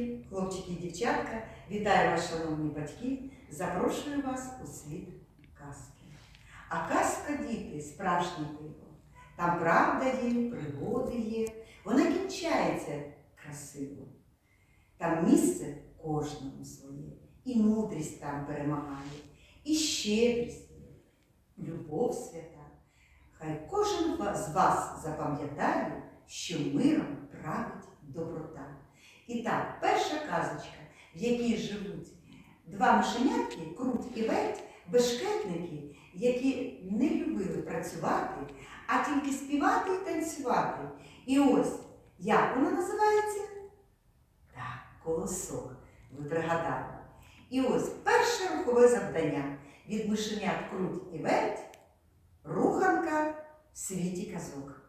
дітки, хлопчики і дівчатка, вітаю вас, шановні батьки, запрошую вас у світ казки. А казка, діти, справжнє диво. Там правда є, пригоди є, вона кінчається красиво. Там місце кожному своє, і мудрість там перемагає, і щедрість любов свята. Хай кожен з вас запам'ятає, що миром править доброта. І так, перша казочка, в якій живуть два мишенятки, крут і верть, бешкетники, які не любили працювати, а тільки співати і танцювати. І ось, як вона називається? Так, колосок. Ви пригадали. І ось перше рухове завдання від мишенят крут і верть руханка в світі казок.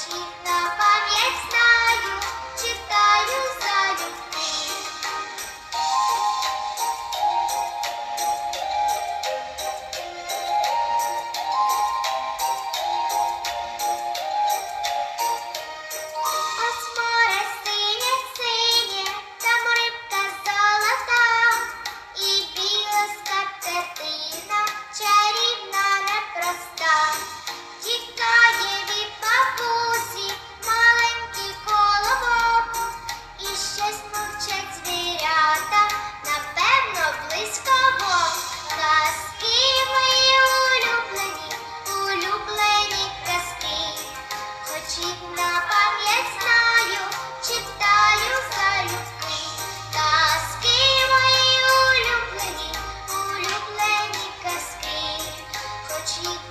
cinta Thank you.